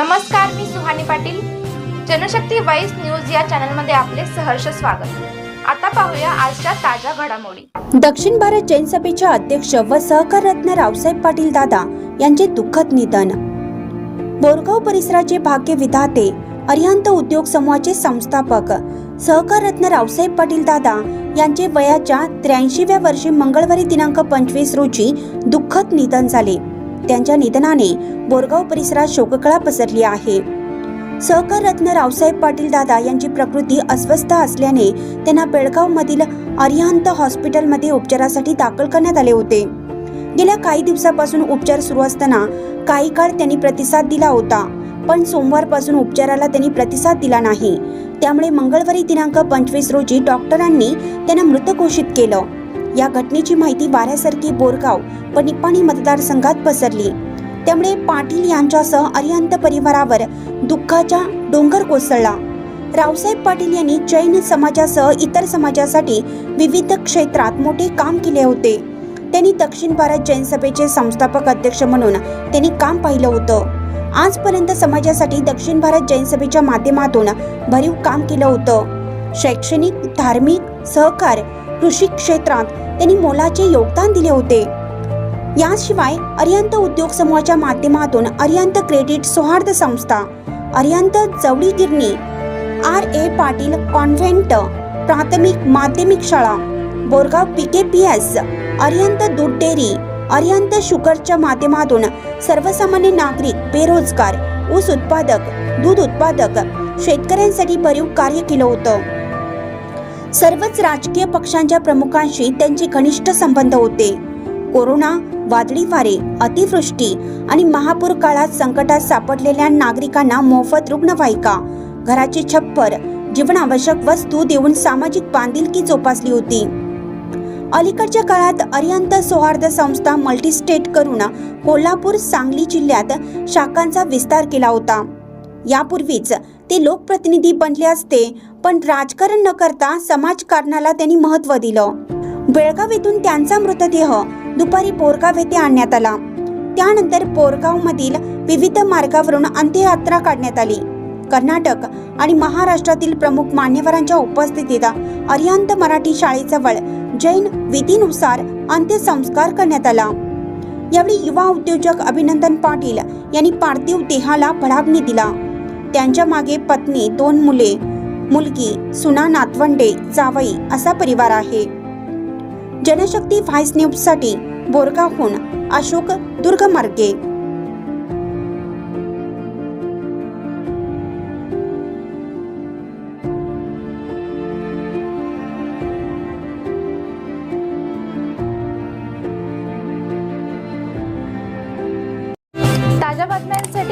नमस्कार मी Suhani Patil. Janshakti voice news या चॅनलमध्ये आपले सहर्ष स्वागत. आता पाहूया आजच्या ताज्या घडामोडी. दक्षिण भारत जैन सभेचे अध्यक्ष व सहकार रत्न रावसाहेब पाटील दादा यांचे दुःखद निधन. बोरगाव परिसराचे भाग्य विधाते अरिहंत उद्योग समूहाचे संस्थापक सहकार रत्न रावसाहेब पाटील दादा यांचे वयाच्या त्र्याऐंशीव्या वर्षी मंगळवारी दिनांक पंचवीस रोजी दुःखद निधन झाले. त्यांच्या निधनाने बोरगाव परिसरात शोककळा पसरली आहे. सहकार रत्न रावसाहेब पाटील दादा यांची प्रकृती अस्वस्थ असल्याने त्यांना बेळगाव मधील अरिहंत हॉस्पिटलमध्ये उपचारासाठी दाखल करण्यात आले होते. गेल्या काही दिवसापासून उपचार सुरू असताना काही काळ त्यांनी प्रतिसाद दिला होता पण सोमवारपासून उपचाराला त्यांनी प्रतिसाद दिला नाही. त्यामुळे मंगळवारी दिनांक पंचवीस रोजी डॉक्टरांनी त्यांना मृत घोषित केलं. या घटनेची माहिती वाऱ्यासारखी बोरगाव व निपाणी मतदारसंघात पसरली. त्यामुळे पाटील यांच्यासह अरिहंत परिवारावर दुःखाचा डोंगर कोसळला. रावसाहेब पाटील यांनी जैन समाजासह इतर समाजासाठी विविध क्षेत्रात मोठे काम केले होते. त्यांनी दक्षिण भारत जैन सभेचे संस्थापक अध्यक्ष म्हणून त्यांनी काम पाहिलं होतं. आजपर्यंत समाजासाठी दक्षिण भारत जैन सभेच्या माध्यमातून भरीव काम केलं होतं. शैक्षणिक धार्मिक सहकार कृषी क्षेत्रात त्यांनी मोलाचे योगदान दिले होते. याशिवाय अर्यंत उद्योग समूहाच्या माध्यमातून अर्यंत क्रेडिट सौहार्द संस्था अर्यंत जवळी गिरणी आर ए पाटील कॉन्व्हेंट प्राथमिक माध्यमिक शाळा Borgaon P K P S अर्यंत दूध डेअरी अर्यंत शुगरच्या माध्यमातून सर्वसामान्य नागरिक बेरोजगार ऊस उत्पादक दूध उत्पादक शेतकऱ्यांसाठी भरीव कार्य केलं होतं. सर्वच राजकीय पक्षांच्या प्रमुखांशी त्यांचे घनिष्ठ संबंध होते. कोरोना वादळी वारे अतिवृष्टी आणि महापूर काळात संकटात सापडलेल्या नागरिकांना मोफत रुग्णवाहिका घराचे छप्पर जीवनावश्यक वस्तू देऊन सामाजिक बांधिलकी जोपासली होती. अलीकडच्या काळात अरियंत सौहार्द संस्था मल्टीस्टेट करून कोल्हापूर सांगली जिल्ह्यात शाखांचा विस्तार केला होता. यापूर्वीच ते लोकप्रतिनिधी बनले असते पण राजकारण न करता समाजकारणाला त्यांनी महत्त्व दिलं. बेळगाव येथून त्यांचा मृतदेह दुपारी बोरगाव येथे आणण्यात आला. त्यानंतर बोरगाव मधील विविध मार्गावरून अंत्ययात्रा काढण्यात आली. कर्नाटक आणि महाराष्ट्रातील प्रमुख मान्यवरांच्या उपस्थितीत अरिहंत मराठी शाळेजवळ जैन विधीनुसार अंत्यसंस्कार करण्यात आला. यावेळी युवा उद्योजक अभिनंदन पाटील यांनी पार्थिव देहाला भडावणी दिला. त्यांच्या मागे पत्नी दोन मुले मुलगी सुना नातवंडे जावई असा परिवार आहे. जनशक्ती व्हाईस न्यूजसाठी बोरगावहून अशोक दुर्गमार्गे. ताज्या